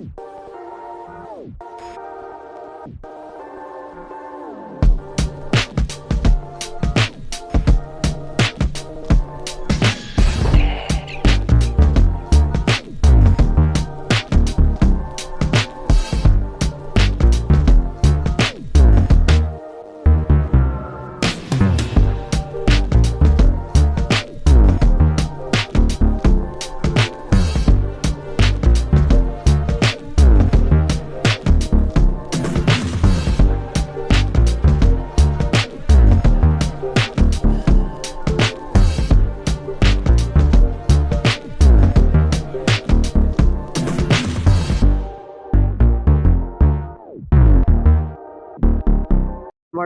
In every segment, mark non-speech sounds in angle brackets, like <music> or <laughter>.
you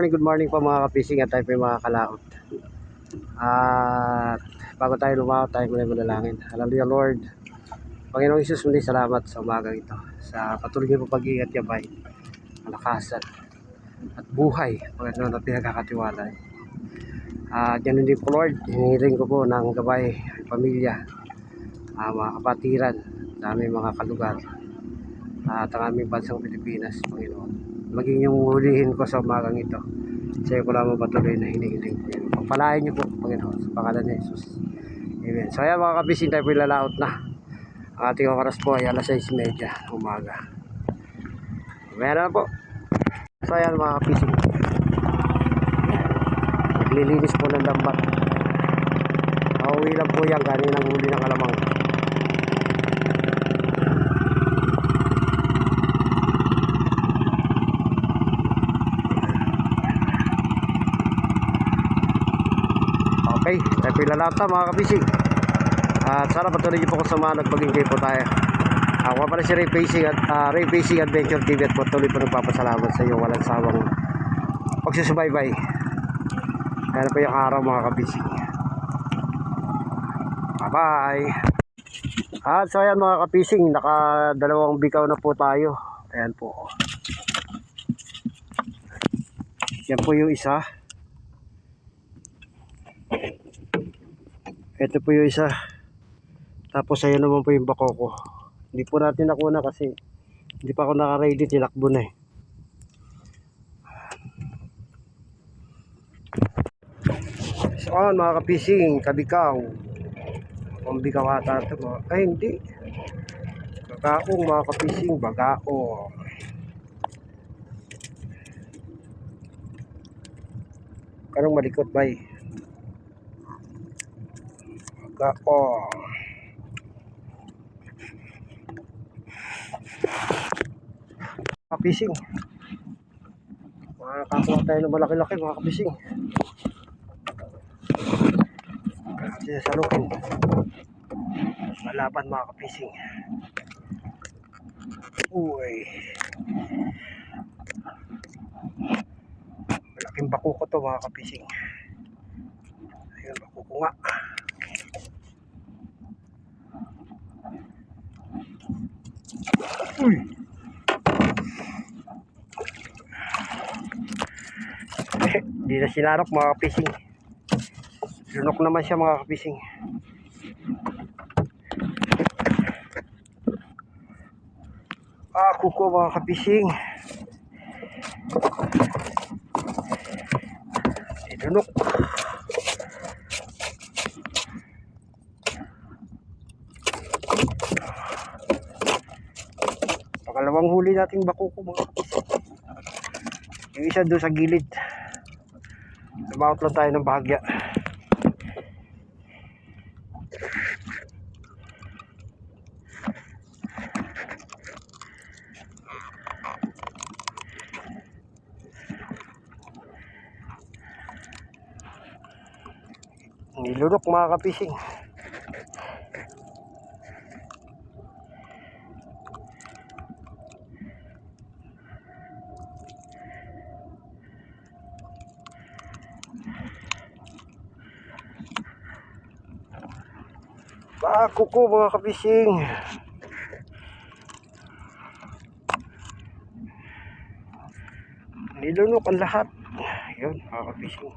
morning, good morning po mga kapising at tayo po yung mga kalaot. At bago tayo lumaot, tayo muna manalangin. Hallelujah Lord. Panginoong Isus, muli salamat sa umagang ito. Sa patuloy niyo pag-iingat yabay, malakasan, at buhay. Panginoon na pinagkakatiwala. At yan din po Lord, hinihiling ko po ng gabay, pamilya, ah, mga kapatiran, aming mga kalugar, at ang aming bansang Pilipinas, Panginoon maging yung hulihin ko sa umagang ito. Sa iyo ko lamang patuloy na hinihiling ko yun. Pagpalain niyo po, Panginoon, sa pangalan ni Jesus. Amen. So ayan mga kabising, tayo po ilalaot na. Ang ating oras po ay alas 6.30 umaga. Meron po. So ayan mga kabising. Naglilinis po ng lambat. Nauwi lang po yan, kaninang huli ng alamang. Okay, tayo po ilalata mga kabising. At sana patuloy niyo po kasama at maging kayo po tayo. Ako pala si Ray Pacing at uh, Ray Pacing Adventure TV at patuloy po nagpapasalamat sa iyo walang sawang pagsusubaybay. Yan po yung araw mga kabising. Bye-bye! At so ayan mga kapising, nakadalawang bikaw na po tayo. Ayan po. Yan po yung isa. Ito po yung isa. Tapos ayun naman po yung bako ko. Hindi po natin nakuna kasi hindi pa ako naka-ready. Tinakbo na eh. So on mga kapising, kabikaw. Pambikaw ata ito mga. Ay hindi. Bagaong mga kapising, bagaong. Kanong malikot ba eh? Bagaong. Kapising. Makakakuha tayo ng malaki-laki mga kapising. Kasi sa lukin. Malaban mga kapising. Uy. Malaking bako ko to mga kapising. Ayun, bako ko nga. Uy. <laughs> Hindi na sinarok mga kapising. Lunok naman siya mga kapising. Ah, kuko mga kapising. Lunok. Pangalawang huli nating bakuko mga kapising. Yung isa doon sa gilid. Lumaut lang tayo ng bahagya. Nilunok mga kapising. Bako ko mga kapising. Nilunok ang lahat. Yun mga kapising.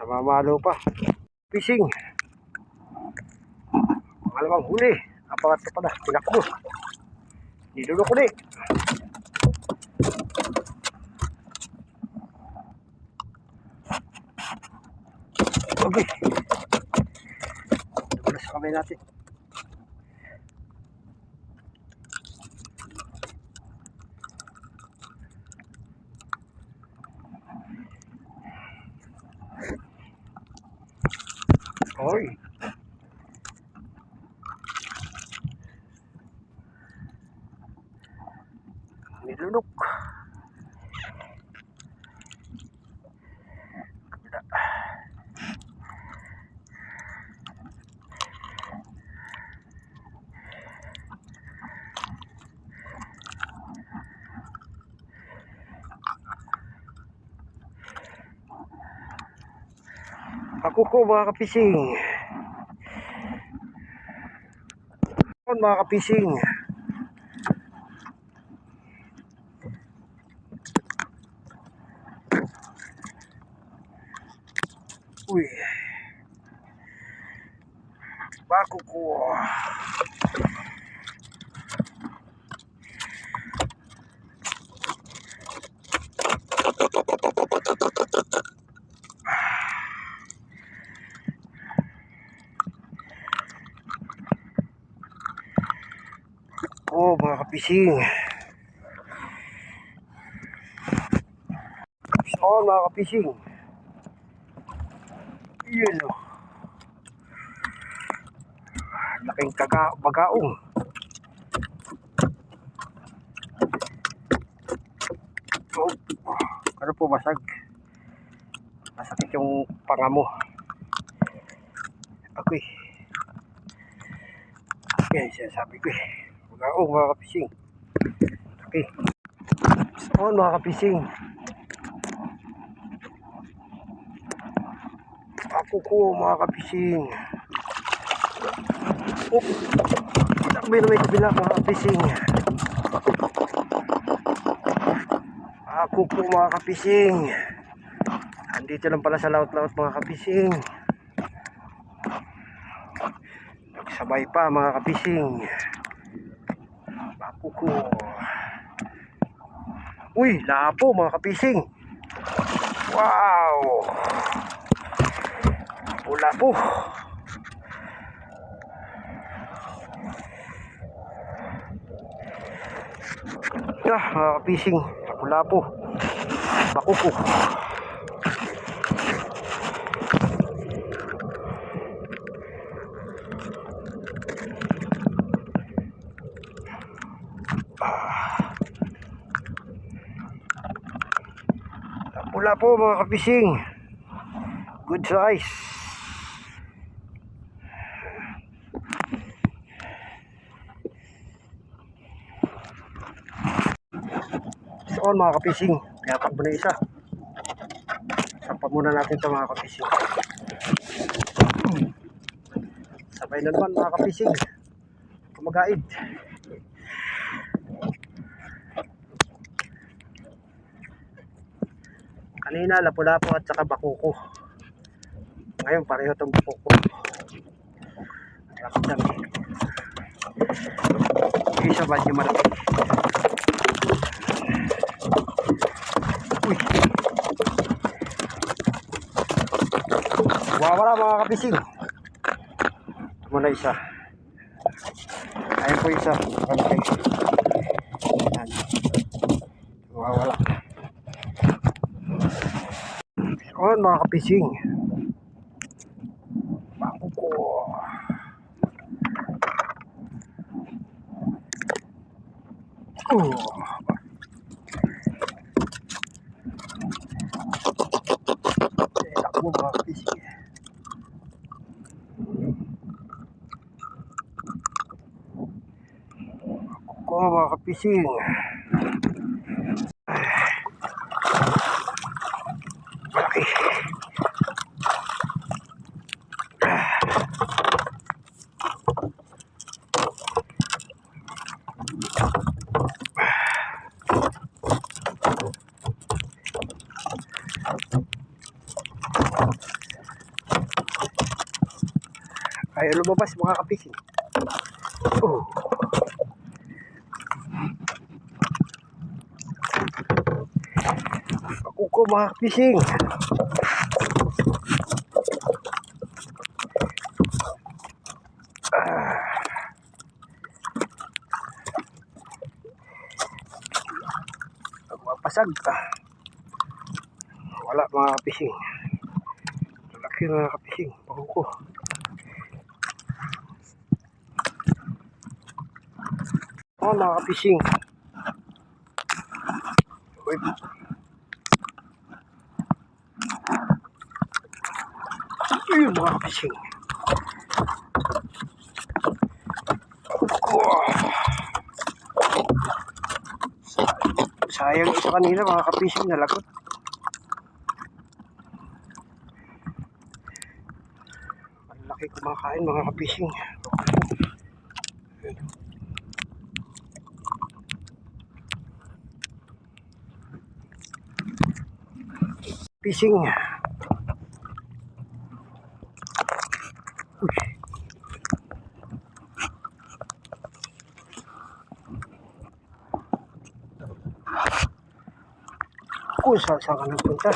Namamalo pa. Fishing. Pangalawang huli. Apangat ka pala. Tinakbo. Nilulok ulit. Okay. kamay natin. Oy. Nilunok. Ko mga kapising. Mga kapising. Uy. Bako ko. Oh, mga kapising. Oh, mga kapising. Yun o. Laking kaga bagaong. Oh, ano po basag? Masakit yung panga mo. Okay. Yan siya sabi ko eh. Bagaong mga kapising. Okay. Oh, mga kapising. Ako ko mga kapising. Oh, takbay na may kabila mga kapising. Ako po mga kapising. Andito lang pala sa laut-laut mga kapising. Nagsabay pa mga kapising. Ko. Uy, lapo mga kapising. Wow! Wala po. Ah, mga kapising. Wala po. Bakuko. Wala po mga kapising. Good size. So on mga kapising, yapak mo na isa. Sampa muna natin ito mga kapising. Sabay na naman mga kapising. Kumagaid. Kanina lapu-lapu at saka bakuko. Ngayon pareho itong bakuko. Dapat dami. Isa ba yung malaki? Uy. Wawala mga kapising. Ito muna isa. Ayun po isa. Okay. On mga kapising. Bako ko. Oh. Eh, mga kapising. Ko mga kapising. Lumabas mga kapising. Oh. Ako ko mga fishing. Ah. Mapasag. Wala mga fishing. Laki mga kapising. Pako ko. Oh, mga kapising. Uy. Ayun mga kapising. Sayang isa kanina mga kapising nalagot. Ang laki kumakain mga kapising. Fishing. Uy. Kung saan saan ka nagpunta?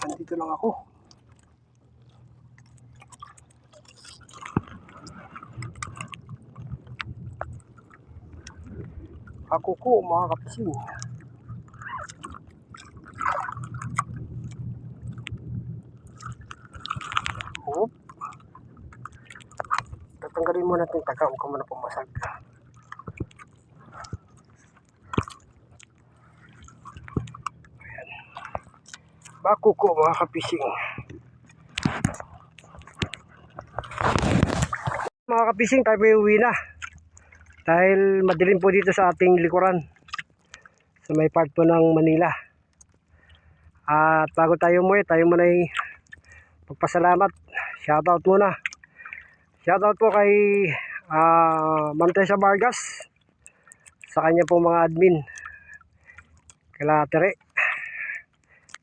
Andito lang ako. Ako ko mga kapising. Hop. Tatanggalin mo natin taga huwag ka muna pumasag. Ayan. Bako ko mga kapising. Mga kapising tayo may uwi na. Dahil madilim po dito sa ating likuran. Sa may part po ng Manila. At bago tayo umuwi, tayo muna ay magpasalamat. Shoutout muna. Shoutout po kay uh, Ma'am Tessa Vargas. Sa kanya po mga admin. Kila Tere.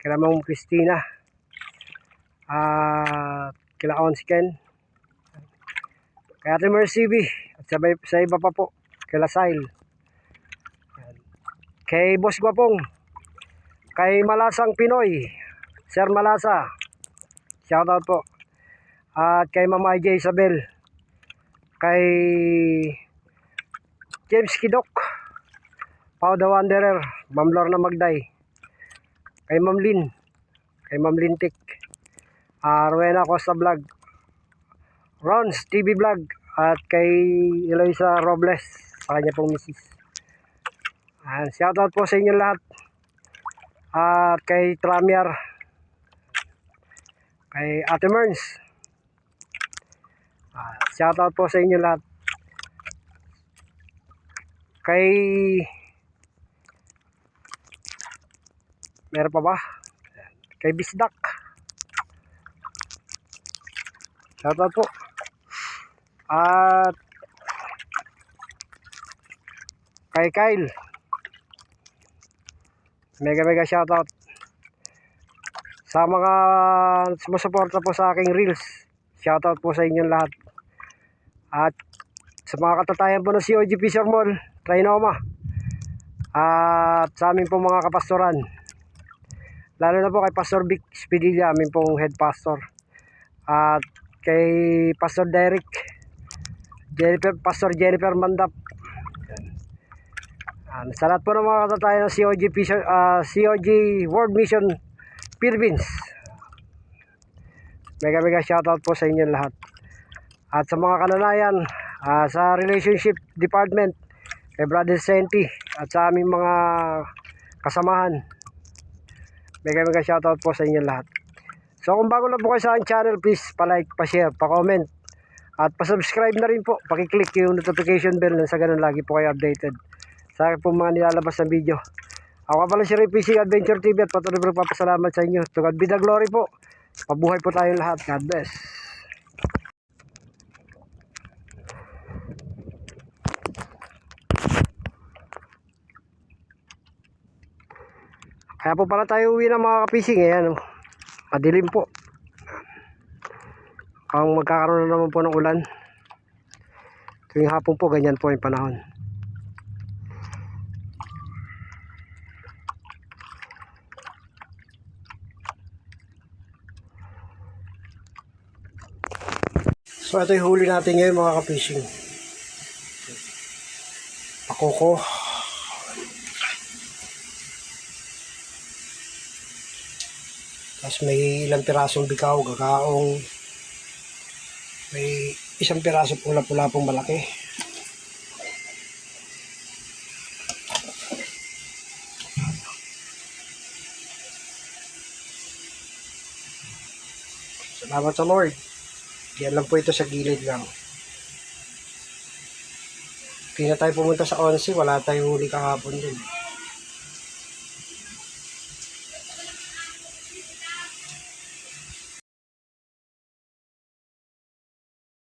Kila Ma'am Christina. At kila Ons Ken. Kay Ate Mercy B. At sa, iba- pa po. Sile. Yan. Kay Boss Gwapong. Kay Malasang Pinoy. Sir Malasa. Shoutout po. At kay Mama IJ Isabel. Kay James Kidok. Pau the Wanderer. Ma'am Lorna Magday. Kay Ma'am Lin. Kay Ma'am Lintik. Uh, Rowena Costa Vlog. Rons TV Vlog. At kay Eloisa Robles. Sa kanya pong misis. Uh, shoutout po sa inyo lahat. At kay Tramiar. Kay Ate Merns. Ah, shoutout po sa inyo lahat. Kay Meron pa ba? Kay Bisdak. Shoutout po. At kay Kyle. Mega mega shoutout. Sa mga sumusuporta po sa aking reels. Shoutout po sa inyong lahat. At sa mga katatayan po ng COG Fisher Mall, Trinoma. At sa amin po mga kapastoran. Lalo na po kay Pastor Vic Spedilla, amin pong head pastor. At kay Pastor Derek, Jennifer, Pastor Jennifer Mandap. Ah, sa lahat po ng mga katatayan ng COG, Fisher, ah, COG World Mission Philippines. Mega mega shoutout po sa inyo lahat. At sa mga kananayan, ah, sa relationship department, kay Brother Senti, at sa aming mga kasamahan. Mega mega shoutout po sa inyo lahat. So kung bago lang po kayo sa aking channel, please pa-like, pa-share, pa-comment. At pa-subscribe na rin po. Pakiclick yung notification bell na sa ganun lagi po kayo updated. Sa akin po mga nilalabas na video. Ako pala si Ray Fishing Adventure TV at patuloy po papasalamat sa inyo. To God be the glory po. Pabuhay po tayong lahat. God bless. Kaya po pala tayo uwi ng mga kapising. Ayan, oh. madilim po. Mukhang magkakaroon na naman po ng ulan. Tuwing hapon po, ganyan po yung panahon. So ito yung huli natin ngayon mga ka-fishing. Pakoko. Tapos may ilang pirasong bikaw, gagaong. May isang piraso pong malaki. Salamat sa Lord. Yan lang po ito sa gilid lang. Na tayo pumunta sa 11, wala tayong huli kahapon din.